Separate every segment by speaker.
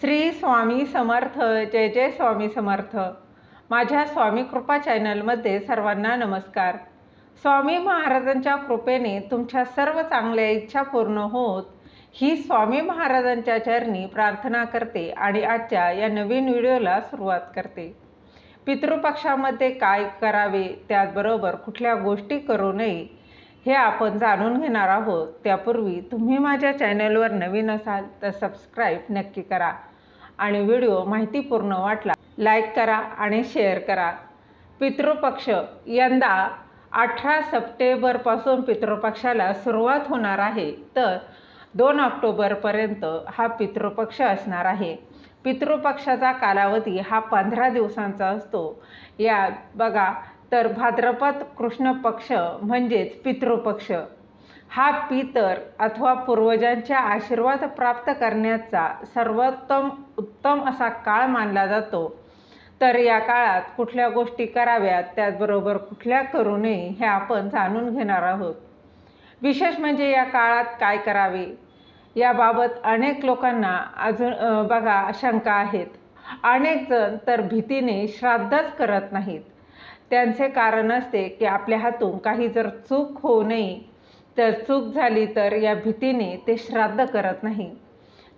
Speaker 1: श्री स्वामी समर्थ जय जय स्वामी समर्थ. माझ्या स्वामी कृपा चॅनलमध्ये सर्वांना नमस्कार. स्वामी महाराजांच्या कृपेने तुमच्या सर्व चांगल्या इच्छा पूर्ण होत ही स्वामी महाराजांच्या चरणी प्रार्थना करते आणि आजच्या या नवीन व्हिडिओला सुरुवात करते. पितृपक्षामध्ये काय करावे त्याचबरोबर कुठल्या गोष्टी करू नये हे आपण जाणून घेणार आहोत. त्यापूर्वी तुम्ही माझ्या चॅनलवर नवीन असाल तर सबस्क्राईब नक्की करा. आणि व्हिडिओ माहितीपूर्ण वाटला लाईक करा आणि शेअर करा. पितृपक्ष यंदा अठरा सप्टेंबरपासून पितृपक्षाला सुरुवात होणार आहे. तर दोन ऑक्टोबरपर्यंत हा पितृपक्ष असणार आहे. पितृपक्षाचा कालावधी हा पंधरा दिवसांचा असतो. या बघा तर भाद्रपद कृष्ण पक्ष म्हणजेच पितृपक्ष. हा पितर अथवा पूर्वजांच्या आशीर्वाद प्राप्त करण्याचा सर्वोत्तम उत्तम असा काळ मानला जातो. तर या काळात कुठल्या गोष्टी कराव्यात त्याचबरोबर कुठल्या करू नये हे आपण जाणून घेणार आहोत. विशेष म्हणजे या काळात काय करावे? याबाबत अनेक लोकांना अजून बघा शंका आहेत. अनेक जण तर भीतीने श्राद्धच करत नाहीत. त्यांचे कारण असते की आपल्या हातून काही जर चूक होऊ नये तर चूक झाली तर या भीतीने ते श्राद्ध करत नाही.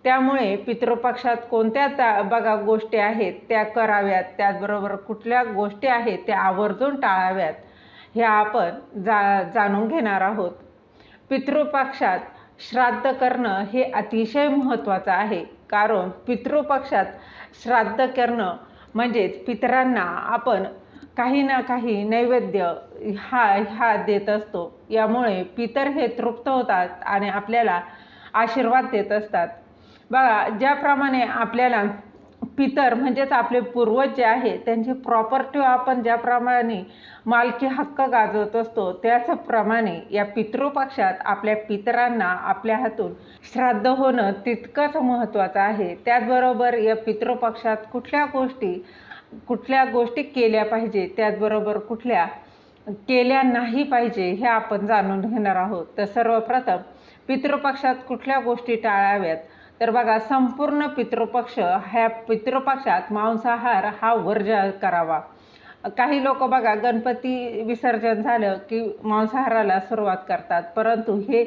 Speaker 1: त्यामुळे पितृपक्षात कोणत्या ता बघा गोष्टी आहेत त्या कराव्यात त्याचबरोबर कुठल्या गोष्टी आहेत त्या आवर्जून टाळाव्यात ह्या आपण जा जाणून घेणार आहोत. पितृपक्षात श्राद्ध करणं हे अतिशय महत्त्वाचं आहे. कारण पितृपक्षात श्राद्ध करणं म्हणजेच पितरांना आपण काही ना काही नैवेद्य हा हा देत असतो. यामुळे पितर हे तृप्त होतात आणि आपल्याला आशीर्वाद देत असतात. बघा ज्याप्रमाणे आपल्याला पितर म्हणजेच आपले पूर्वज जे आहे त्यांची प्रॉपर्टी आपण ज्याप्रमाणे मालकी हक्क गाजवत असतो त्याचप्रमाणे या पितृपक्षात आपल्या पितरांना आपल्या हातून श्राद्ध होणं तितकंच महत्त्वाचं आहे. त्याचबरोबर या पितृपक्षात कुठल्या गोष्टी कुठल्या गोष्टी केल्या पाहिजे त्याचबरोबर कुठल्या केल्या नाही पाहिजे हे आपण जाणून घेणार आहोत. तर सर्वप्रथम पितृपक्षात कुठल्या गोष्टी टाळाव्यात? तर बघा संपूर्ण पितृपक्ष ह्या पितृपक्षात मांसाहार हा वर्ज करावा. काही लोक बघा गणपती विसर्जन झालं की मांसाहाराला सुरुवात करतात. परंतु हे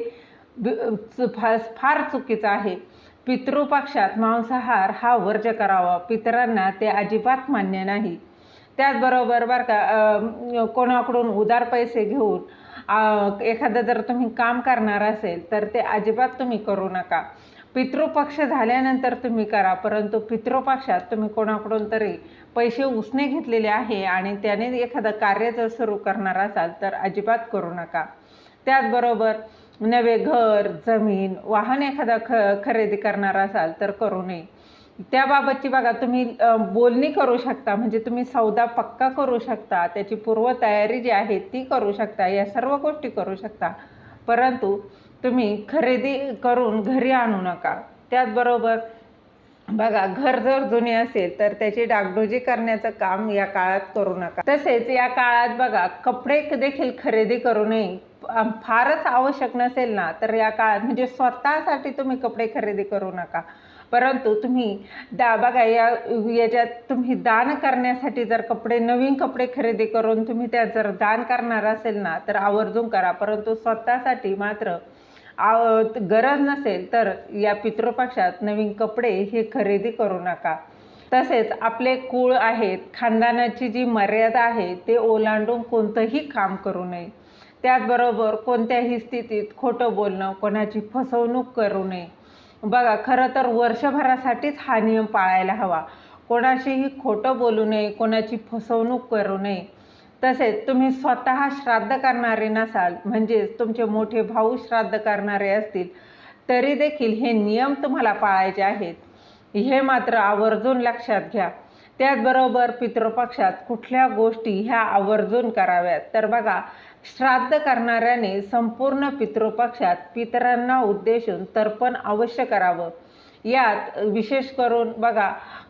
Speaker 1: फार फार चुकीचं आहे. पितृपक्षात मांसाहार हा वर्ज करावा. पितरांना ते अजिबात मान्य नाही. त्याचबरोबर बरं का कोणाकडून उदार पैसे घेऊन एखादं जर तुम्ही काम करणार असेल तर ते अजिबात तुम्ही करू नका. पितृपक्ष झाल्यानंतर तुम्ही करा परंतु पितृपक्षात तुम्ही कोणाकडून तरी पैसे उसने घेतलेले आहे आणि त्याने एखादं कार्य जर सुरू करणार असाल तर अजिबात करू नका. त्याचबरोबर नवे घर जमीन वाहन एखादा ख खरेदी करणार असाल तर करू नये. त्याबाबतची बघा तुम्ही बोलणी करू शकता. म्हणजे तुम्ही सौदा पक्का करू शकता. त्याची पूर्वतयारी जी आहे ती करू शकता. या सर्व गोष्टी करू शकता. परंतु तुम्ही खरेदी करून घरी आणू नका. त्याचबरोबर बघा घर जर जुने असेल तर त्याची डागडुजी करण्याचं काम या काळात करू नका. तसेच या काळात बघा कपडे देखील खरेदी करू नये. फारच आवश्यक नसेल ना तर या काळात म्हणजे स्वतःसाठी तुम्ही कपडे खरेदी करू नका. परंतु तुम्ही दा बघा या याच्यात तुम्ही दान करण्यासाठी जर कपडे नवीन कपडे खरेदी करून तुम्ही त्यात जर दान करणार असेल ना तर आवर्जून करा. परंतु स्वतःसाठी मात्र आव गरज नसेल तर या पितृपक्षात नवीन कपडे हे खरेदी करू नका. तसेच आपले कुळ आहेत खानदानाची जी मर्यादा आहे ते ओलांडून कोणतंही काम करू नये. त्याचबरोबर कोणत्याही स्थितीत खोटं बोलणं कोणाची फसवणूक करू नये. बघा खरं तर वर्षभरासाठीच हा नियम पाळायला हवा. कोणाशीही खोटं बोलू नये कोणाची फसवणूक करू नये. तसेच तुम्ही स्वतः श्राद्ध करणारे नसाल म्हणजेच तुमचे मोठे भाऊ श्राद्ध करणारे असतील तरी देखील हे नियम तुम्हाला पाळायचे आहेत. हे मात्र आवर्जून लक्षात घ्या. त्याचबरोबर पितृपक्षात कुठल्या गोष्टी ह्या आवर्जून कराव्यात. तर बघा श्राद्ध करणाऱ्याने संपूर्ण पितृपक्षात पितरांना उद्देशून तर्पण अवश्य करावं. यात विशेष करून बघा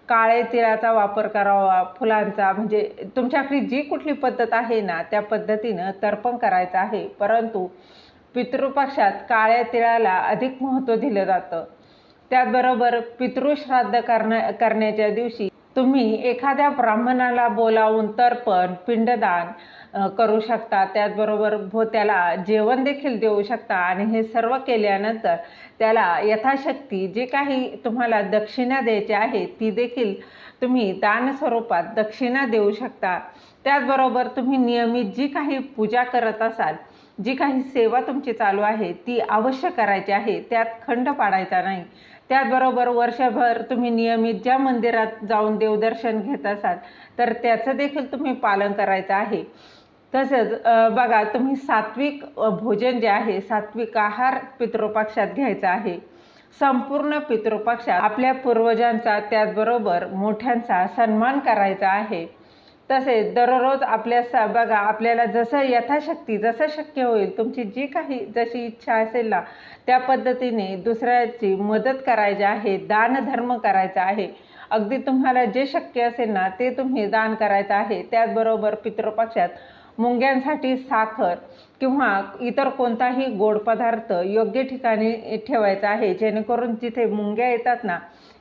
Speaker 1: काळे तिळाचा वापर करावा फुलांचा. म्हणजे तुमच्याकडे जी कुठली पद्धत आहे ना त्या पद्धतीनं तर्पण करायचं आहे. परंतु पितृपक्षात काळ्या तिळाला अधिक महत्त्व दिलं जातं. त्याचबरोबर पितृश्राद्ध करण्या करण्याच्या दिवशी तुम्ही एखाद्या ब्राह्मणाला बोलावून तर्पण पिंडदान करू शकता. त्याचबरोबर भो त्याला जेवण देखील देऊ शकता. आणि हे सर्व केल्यानंतर त्याला यथाशक्ती जे काही तुम्हाला दक्षिणा द्यायची आहे ती देखील तुम्ही दान स्वरूपात दक्षिणा देऊ शकता. त्याचबरोबर तुम्ही नियमित जी काही पूजा करत असाल जी काही सेवा तुमची चालू आहे ती अवश्य करायची आहे. त्यात खंड पाडायचा नाही. त्याचबरोबर वर्षभर तुम्ही नियमित ज्या मंदिरात जाऊन देवदर्शन घेत असाल तर त्याचं देखील तुम्ही पालन करायचं आहे. तसंच बघा तुम्ही सात्विक भोजन जे आहे सात्विक आहार पितृपक्षात घ्यायचा आहे. संपूर्ण पितृपक्षात आपल्या पूर्वजांचा त्याचबरोबर मोठ्यांचा सन्मान करायचा आहे. तसेच दररोज आपल्या स बघा आपल्याला जसं यथाशक्ती जसं शक्य होईल तुमची जी काही जशी इच्छा असेल ना त्या पद्धतीने दुसऱ्याची मदत करायची आहे दानधर्म करायचा आहे. अगदी तुम्हाला जे शक्य असेल ना ते तुम्ही दान करायचं आहे. त्याचबरोबर पितृपक्षात मुंग्यांसाठी साखर किंवा इतर कोणताही गोड पदार्थ योग्य ठिकाणी ठेवायचा आहे. जेणेकरून जिथे मुंग्या येतात ना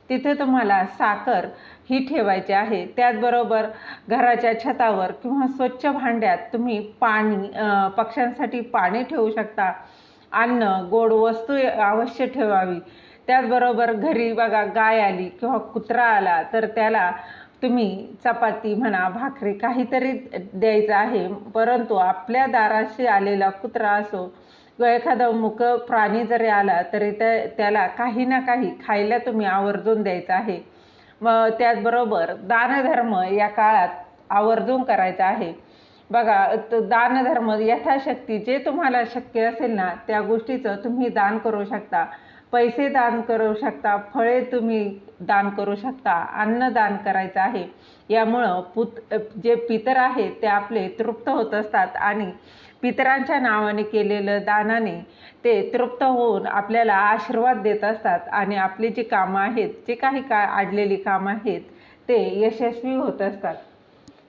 Speaker 1: तिथे तुम्हाला साखर ही ठेवायची आहे. त्याचबरोबर घराच्या छतावर किंवा स्वच्छ भांड्यात तुम्ही पाणी पक्ष्यांसाठी पाणी ठेवू शकता. अन्न गोड वस्तू अवश्य ठेवावी. त्याचबरोबर घरी बघा गाय आली किंवा कुत्रा आला तर त्याला तुम्ही चपाती म्हणा भाकरी काहीतरी द्यायचं आहे परंतु आपल्या दाराशी आलेला कुत्रा असो किंवा एखादा मुक प्राणी जरी आला तरी त्या त्याला काही ना काही खायला तुम्ही आवर्जून द्यायचं आहे. मग त्याचबरोबर दानधर्म या काळात आवर्जून करायचा आहे. बघा त- दानधर्म यथाशक्ती जे तुम्हाला शक्य असेल ना त्या गोष्टीचं तुम्ही दान करू शकता. पैसे दान करू शकता फळे तुम्ही दान करू शकता अन्न दान करायचं आहे. यामुळं पुत जे पितर आहेत ते आपले तृप्त होत असतात आणि पितरांच्या नावाने केलेलं दानाने ते तृप्त होऊन आपल्याला आशीर्वाद देत असतात आणि आपली जी कामं आहेत जे काही का आडलेली कामं आहेत ते यशस्वी होत असतात.